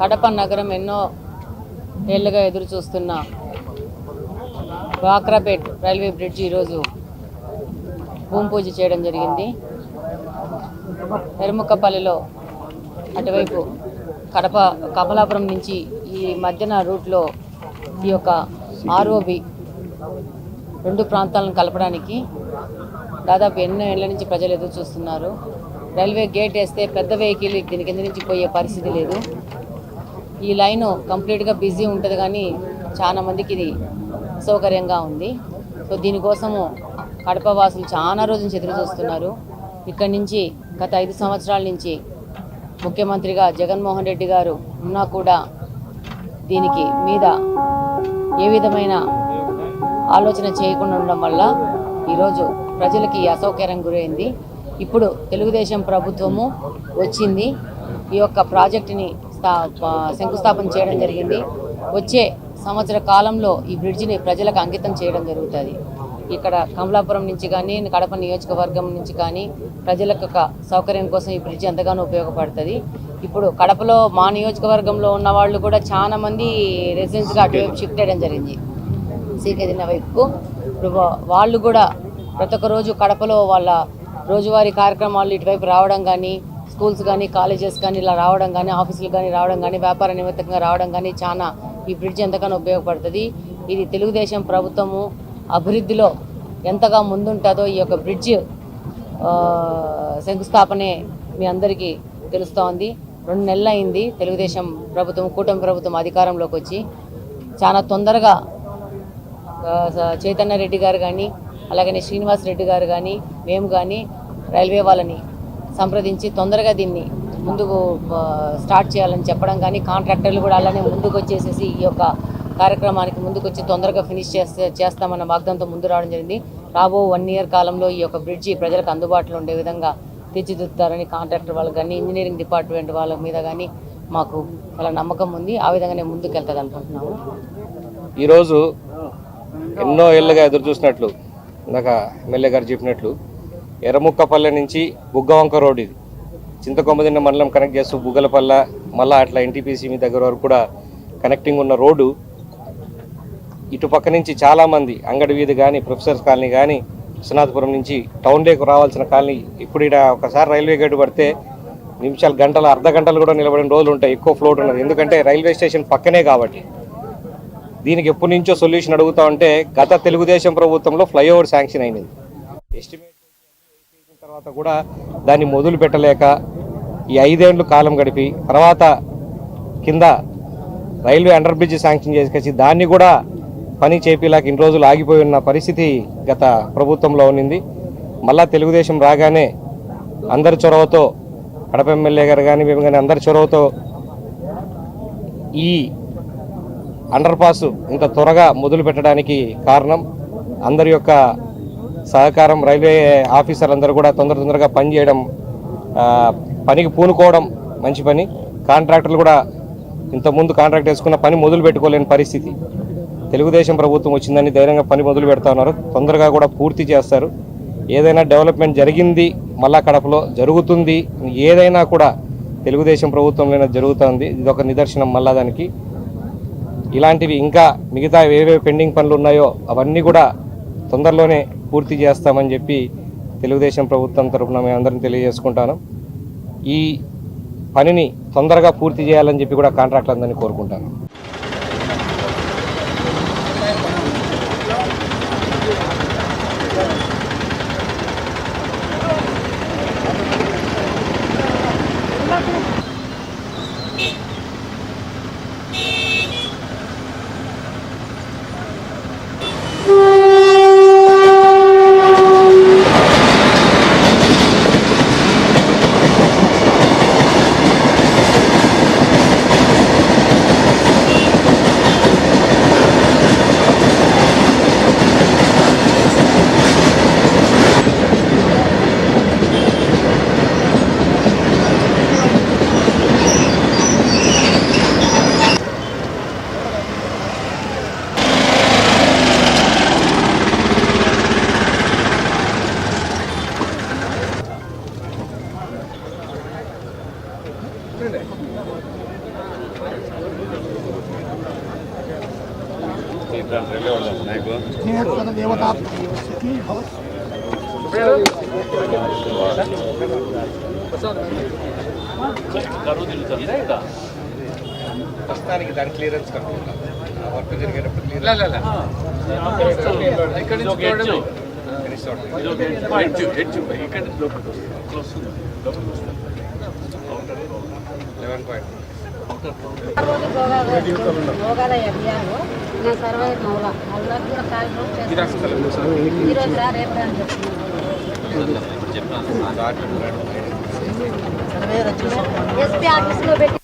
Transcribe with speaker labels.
Speaker 1: కడప నగరం ఎన్నో ఏళ్ళుగా ఎదురు చూస్తున్న బాక్రాపేట్ రైల్వే బ్రిడ్జ్ ఈరోజు భూమి పూజ చేయడం జరిగింది. ఎరుముక్కపల్లిలో అటువైపు కడప కమలాపురం నుంచి ఈ మధ్యన రూట్లో ఈ యొక్క ఆర్ఓబి రెండు ప్రాంతాలను కలపడానికి దాదాపు ఎన్నో ఏళ్ళ నుంచి ప్రజలు ఎదురు చూస్తున్నారు. రైల్వే గేట్ వేస్తే పెద్ద వెహికల్ దీని కింద నుంచి పోయే పరిస్థితి లేదు. ఈ లైన్ కంప్లీట్గా బిజీ ఉంటుంది కానీ చాలా మందికి ఇది సౌకర్యంగా ఉంది. సో దీనికోసము కడప వాసులు చాలా రోజులు ఎదురు చూస్తున్నారు. ఇక్కడి నుంచి గత ఐదు సంవత్సరాల నుంచి ముఖ్యమంత్రిగా జగన్మోహన్ రెడ్డి గారు ఉన్నా కూడా దీనికి మీద ఏ విధమైన ఆలోచన చేయకుండా ఉండడం వల్ల ఈరోజు ప్రజలకి అసౌకర్యం గురైంది. ఇప్పుడు తెలుగుదేశం ప్రభుత్వము వచ్చింది. ఈ యొక్క ప్రాజెక్టుని శంకుస్థాపన చేయడం జరిగింది. వచ్చే సంవత్సర కాలంలో ఈ బ్రిడ్జిని ప్రజలకు అంకితం చేయడం జరుగుతుంది. ఇక్కడ కమలాపురం నుంచి కానీ కడప నియోజకవర్గం నుంచి కానీ ప్రజలకు ఒక సౌకర్యం కోసం ఈ బ్రిడ్జ్ ఎంతగానో ఉపయోగపడుతుంది. ఇప్పుడు కడపలో మా నియోజకవర్గంలో ఉన్న వాళ్ళు కూడా చాలా మంది రెసిడెన్స్గా అటువైపు షిఫ్ట్ చేయడం జరిగింది. సీకేదిన వైపుకు. ఇప్పుడు వాళ్ళు కూడా ప్రతి ఒక్క రోజు కడపలో వాళ్ళ రోజువారీ కార్యక్రమాలు ఇటువైపు రావడం కానీ స్కూల్స్ కానీ కాలేజెస్ కానీ ఇలా రావడం కానీ ఆఫీసులు కానీ రావడం కానీ వ్యాపార నిమిత్తంగా రావడం కానీ చాలా ఈ బ్రిడ్జ్ ఎంతగానో ఉపయోగపడుతుంది. ఇది తెలుగుదేశం ప్రభుత్వము అభివృద్ధిలో ఎంతగా ముందుంటుందో ఈ యొక్క బ్రిడ్జ్ శంకుస్థాపనే మీ అందరికీ తెలుస్తోంది. రెండు నెలలు అయింది తెలుగుదేశం ప్రభుత్వం కూటమి ప్రభుత్వం అధికారంలోకి వచ్చి. చాలా తొందరగా చైతన్య రెడ్డి గారు కానీ అలాగనే శ్రీనివాస్ రెడ్డి గారు కానీ మేము కానీ రైల్వే వాళ్ళని సంప్రదించి తొందరగా దీన్ని ముందుకు స్టార్ట్ చేయాలని చెప్పడం కానీ కాంట్రాక్టర్లు కూడా అలానే ముందుకు వచ్చేసేసి ఈ యొక్క కార్యక్రమానికి ముందుకు వచ్చి తొందరగా ఫినిష్ చేస్తే చేస్తామన్న వాగ్దంతో ముందు రావడం జరిగింది. రాబో వన్ ఇయర్ కాలంలో ఈ యొక్క బ్రిడ్జి ప్రజలకు అందుబాటులో ఉండే విధంగా తీర్చిదిద్దుతారని కాంట్రాక్టర్ వాళ్ళకి కానీ ఇంజనీరింగ్ డిపార్ట్మెంట్ వాళ్ళ మీద కానీ మాకు చాలా నమ్మకం ఉంది. ఆ విధంగానే ముందుకు వెళ్తుంది అనుకుంటున్నాము
Speaker 2: ఈరోజు ఎన్నో ఏళ్ళుగా ఎదురు చూసినట్లు ఇందాక ఎమ్మెల్యే గారు చెప్పినట్లు ఎర్రముక్కపల్లె నుంచి బుగ్గవంక రోడ్ ఇది. చింతకొమ్మదిన్న మండలం కనెక్ట్ చేస్తూ బుగ్గలపల్లె మళ్ళా అట్లా ఎన్టీపీసీ మీ దగ్గర వరకు కూడా కనెక్టింగ్ ఉన్న రోడ్డు. ఇటు పక్క నుంచి చాలామంది అంగడి వీధి కానీ ప్రొఫెసర్స్ కాలనీ కానీ విశ్వనాథపురం నుంచి టౌన్ డేకు రావాల్సిన కాలనీ ఇప్పుడు ఇక్కడ ఒకసారి రైల్వే గేటు పడితే నిమిషాలు గంటలు అర్ధ గంటలు కూడా నిలబడిన రోజులు ఉంటాయి ఎక్కువ ఫ్లోట్ ఉన్నది. ఎందుకంటే రైల్వే స్టేషన్ పక్కనే కాబట్టి. దీనికి ఎప్పటి నుంచో సొల్యూషన్ అడుగుతా ఉంటే గత తెలుగుదేశం ప్రభుత్వంలో ఫ్లైఓవర్ శాంక్షన్ అయినది. ఎస్టిమేట్ తర్వాత కూడా దాన్ని మొదలు పెట్టలేక ఈ ఐదేండ్లు కాలం గడిపి తర్వాత కింద రైల్వే అండర్ బ్రిడ్జ్ శాంక్షన్ చేసుకొచ్చి దాన్ని కూడా పని చేపిలాక ఇన్ని రోజులు ఆగిపోయి ఉన్న పరిస్థితి గత ప్రభుత్వంలో ఉన్నింది. మళ్ళా తెలుగుదేశం రాగానే అందరి చొరవతో కడప ఎమ్మెల్యే గారు కానీ మేము కానీ అందరి చొరవతో ఈ అండర్ పాస్ ఇంత త్వరగా మొదలు పెట్టడానికి కారణం అందరి యొక్క సహకారం రైల్వే ఆఫీసర్లందరూ కూడా తొందర తొందరగా పనిచేయడం పనికి పూనుకోవడం మంచి పని. కాంట్రాక్టర్లు కూడా ఇంతకుముందు కాంట్రాక్ట్ వేసుకున్న పని మొదలు పెట్టుకోలేని పరిస్థితి. తెలుగుదేశం ప్రభుత్వం వచ్చిందని ధైర్యంగా పని మొదలు పెడతా ఉన్నారు. తొందరగా కూడా పూర్తి చేస్తారు. ఏదైనా డెవలప్మెంట్ జరిగింది మళ్ళా కడపలో జరుగుతుంది. ఏదైనా కూడా తెలుగుదేశం ప్రభుత్వంలోనే జరుగుతుంది. ఇది ఒక నిదర్శనం మళ్ళా దానికి. ఇలాంటివి ఇంకా మిగతా ఏవేవి పెండింగ్ పనులు ఉన్నాయో అవన్నీ కూడా తొందరలోనే పూర్తి చేస్తామని చెప్పి తెలుగుదేశం ప్రభుత్వం తరఫున మేము అందరం తెలియజేసుకుంటాను. ఈ పనిని తొందరగా పూర్తి చేయాలని చెప్పి కూడా కాంట్రాక్టులందరినీ కోరుకుంటాను. ప్రస్తుతానికి దాని క్లియరెన్స్ కనుక్కుంటాం వర్క్ జరిగేటప్పుడు క్లియరెన్స్ లెవెన్ పాయింట్
Speaker 3: బియ్యాలు. నా సర్వే మౌల వాళ్ళకి కూడా కాల్ ఈరోజు రా రేపు రా అని చెప్తున్నాను ఎస్పీ ఆఫీస్లో పెట్టి